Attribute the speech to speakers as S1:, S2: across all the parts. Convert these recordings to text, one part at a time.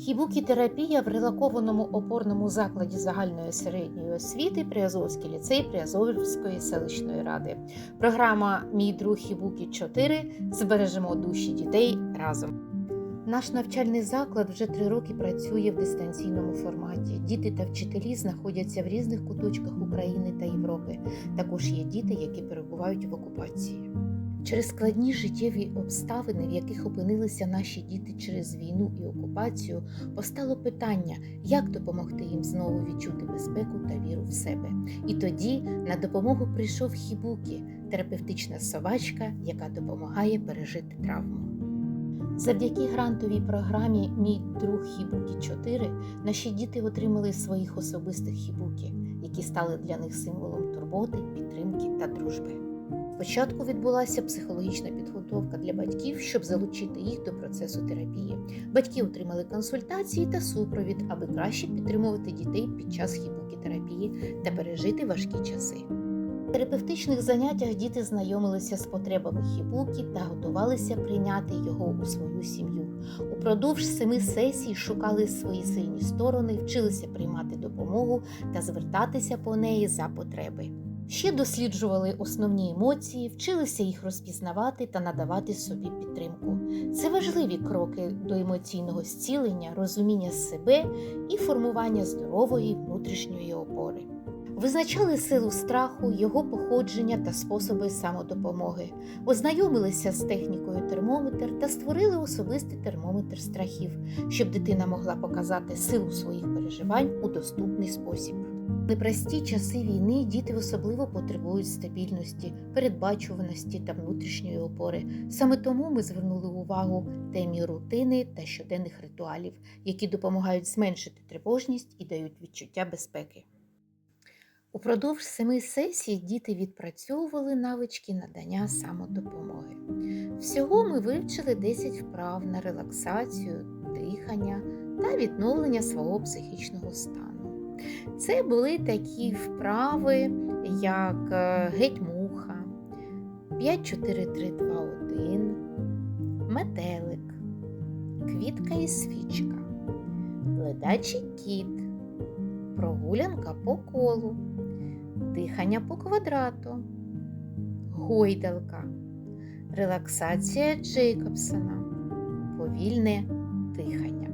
S1: Хібукі-терапія в релакованому опорному закладі загальної середньої освіти Приазовський ліцей Приазовської селищної ради. Програма Мій друг Хібукі 4 збережемо душі дітей разом. Наш навчальний заклад вже три роки працює в дистанційному форматі. Діти та вчителі знаходяться в різних куточках України та Європи. Також є діти, які перебувають в окупації. Через складні життєві обставини, в яких опинилися наші діти через війну і окупацію, постало питання, як допомогти їм знову відчути безпеку та віру в себе. І тоді на допомогу прийшов Хібукі, терапевтична собачка, яка допомагає пережити травму. Завдяки грантовій програмі Мій друг Хібукі 4 наші діти отримали своїх особистих хібукі, які стали для них символом турботи, підтримки та дружби. Спочатку відбулася психологічна підготовка для батьків, щоб залучити їх до процесу терапії. Батьки отримали консультації та супровід, аби краще підтримувати дітей під час хібукі терапії та пережити важкі часи. В терапевтичних заняттях діти знайомилися з потребами хібукі та готувалися прийняти його у свою сім'ю. Упродовж семи сесій шукали свої сильні сторони, вчилися приймати допомогу та звертатися по неї за потреби. Ще досліджували основні емоції, вчилися їх розпізнавати та надавати собі підтримку. Це важливі кроки до емоційного зцілення, розуміння себе і формування здорової внутрішньої опори. Визначали силу страху, його походження та способи самодопомоги, ознайомилися з технікою термометр та створили особистий термометр страхів, щоб дитина могла показати силу своїх переживань у доступний спосіб. Непрості часи війни діти особливо потребують стабільності, передбачуваності та внутрішньої опори. Саме тому ми звернули увагу темі рутини та щоденних ритуалів, які допомагають зменшити тривожність і дають відчуття безпеки. Упродовж семи сесій діти відпрацьовували навички надання самодопомоги. Всього ми вивчили 10 вправ на релаксацію, дихання та відновлення свого психічного стану. Це були такі вправи, як е, геть муха, 5, 4, 3, 2, 1, метелик, квітка і свічка, ледачий кіт, прогулянка по колу, дихання по квадрату, гойдалка, релаксація Джейкобсона, повільне дихання.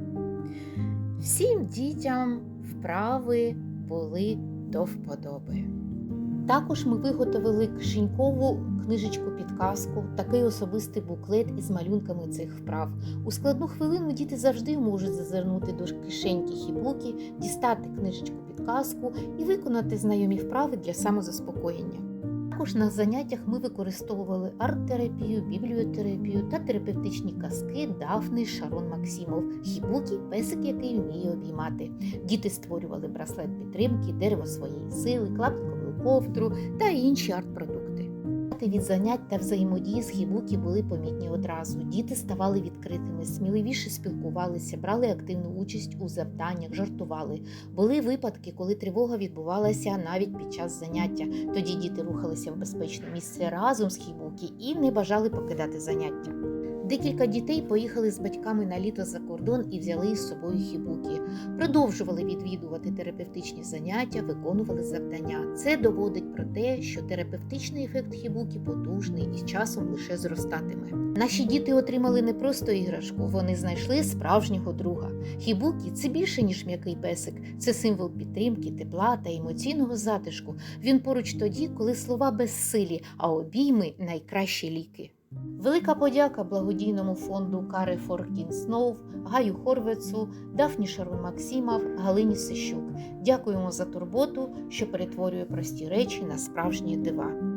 S1: Всім дітям вправи були до вподоби. Також ми виготовили кишенькову книжечку підказку, такий особистий буклет із малюнками цих вправ. У складну хвилину діти завжди можуть зазирнути до кишеньки хібуки, дістати книжечку підказку і виконати знайомі вправи для самозаспокоєння. Також на заняттях ми використовували арт-терапію, бібліотерапію та терапевтичні казки Дафни Шарон Максимов, хібукі, песик, який вміє обіймати. Діти створювали браслет підтримки, дерево своєї сили, клаптикову ковдру та інші арт-продукти. Від занять та взаємодії з хібукі були помітні одразу. Діти ставали відкритими, сміливіше спілкувалися, брали активну участь у завданнях, жартували. Були випадки, коли тривога відбувалася навіть під час заняття. Тоді діти рухалися в безпечне місце разом з хібукі і не бажали покидати заняття. Декілька дітей поїхали з батьками на літо за кордон і взяли із собою хібукі. Продовжували відвідувати терапевтичні заняття, виконували завдання. Це доводить про те, що терапевтичний ефект хібукі потужний і з часом лише зростатиме. Наші діти отримали не просто іграшку, вони знайшли справжнього друга. Хібукі це більше ніж м'який песик, це символ підтримки, тепла та емоційного затишку. Він поруч тоді, коли слова безсилі, а обійми найкращі ліки. Велика подяка благодійному фонду Кари Форкін Сноув, Гаю Хорвецу, Дафні Шарун Максимов, Галині Сищук. Дякуємо за турботу, що перетворює прості речі на справжні дива.